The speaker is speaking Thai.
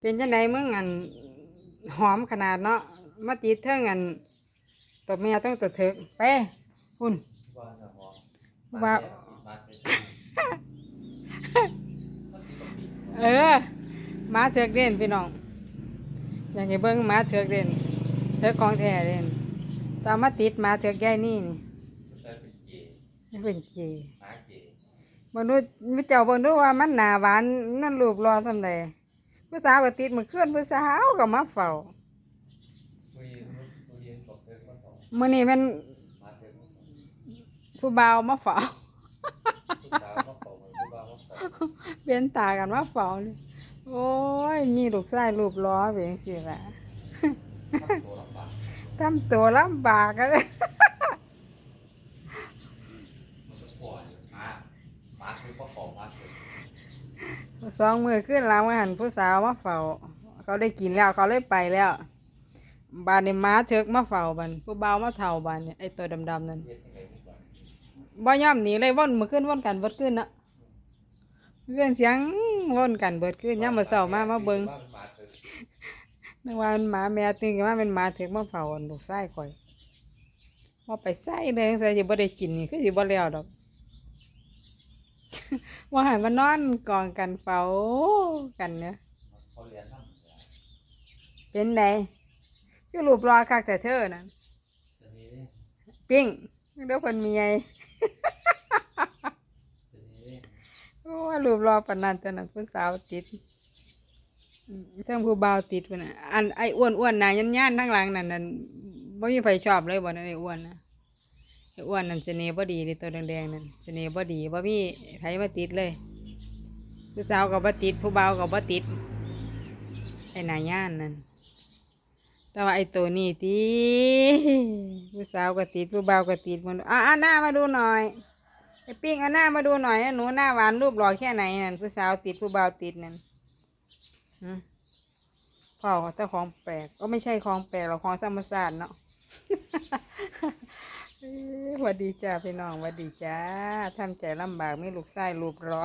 เป็นจังไดมึงอันหอมขนาดเนาะมาติดเทิงอันตัวเมียต้องตัวเถิกไปหุ่นว่าจะหอมว่ามาเต็มเออหมาเถิกเด่นพี่น้องอยากให้เบิ่งหมาเถิกเด่นเถิกของแท้เด่นตามมาติดหมาเถิกใหญ่นี่นี่แต่เป็นเจนี่เป็นเจหมาเจเบิ่งดูมิเจ้าเบิ่งดูว่ามันหน้าหวานนั่นรูปรอส่ำใด ผู้สาวก็ติดมื้อคืนผู้สาวก็มาเฝ้าคุยคุยบอกเธอว่าต้องมื้อนี้มันมาเถอะผู้บ่าวมาเฝ้าทุกสาวมาขอเหมือนทุกบ่าวมาขอเปลี่ยนตากันมาเฝ้าเลยโอ้ย มีลูกชายรูปล้อเป็นจังซี่ล่ะทำตัวลำบากทำตัวลำบากกันเลยมันก็ปวดมามาคือก็ขอมาเถอะ สองมือขึ้นลังมาหันผู้สาวมาเฝ้าเขาได้กินแล้วเขาเลยไปแล้ว บานในม้าเถิกมาเฝ้าบันผู้เบามาเท่าบานเนี่ยไอตัวดำๆนั่นเรียกยังไงดีกว่าบ่ยอมหนีเลยว่นมือขึ้นว่นกันเบิดขึ้นนะเรื่องเสียงว่นกันเบิดขึ้นย่ามมาเศร้ามามาเบิ่งว่ามันมาเถอะนึกว่ามันหมาแม่ตึงกันมาเป็นหมาเถิกมาเฝ้าอันลูกชายข่อยว่าไปใส่เลยใส่สิบ่ได้กินนี่คือสิบ่แล้วดอก ว่าหันมานอนกองกันเฝ้ากันเนี่ยเขาเรียนนั่งเป็นไดคือรูปรอคักแต่เธอนั่นจะนี้เนี่ยปิ้งเดี๋ยวเพิ่นมีไงจะนี้เนี่ยโอ้ยรูปรอปนันตอนนั้นผู้สาวติดเทิงผู้บ่าวติดพุ่นน่ะอันไอ้อ้วนๆน่ะยันๆทั้งหลังนั่นนั่นบ่มีไผชอบเลยบ่นั่นไอ้อ้วนนะ อ้วนนั่นเสน่ห์บ่ดีเดิตัวแดงๆนั่นเสน่ห์บ่ดีบ่มีไผมาติดเลยผู้สาวก็บ่ติด ผู้เบาวก็บ่ติด ไอ้นาย่านนั่นแต่ว่าไอ้ตัวนี้ติผู้สาวก็ติดผู้เบาวก็ติดหมันอะหน้ามาดูหน่อยไอ้ปิ้งเอาหน้ามาดูหน่อยนะหนูหน้าหวานรูปหล่อแค่ไหนนั่นผู้สาวติดผู้เบาวติดนั่นพ่อเจ้าของแปลกก็ไม่ใช่ของแปลกหรอกของธรรมศาสตร์เนาะ หวัดดีจ้าพี่น้องหวัดดีจ้าทำใจลำบากไม่ลูกไส้รูปรอ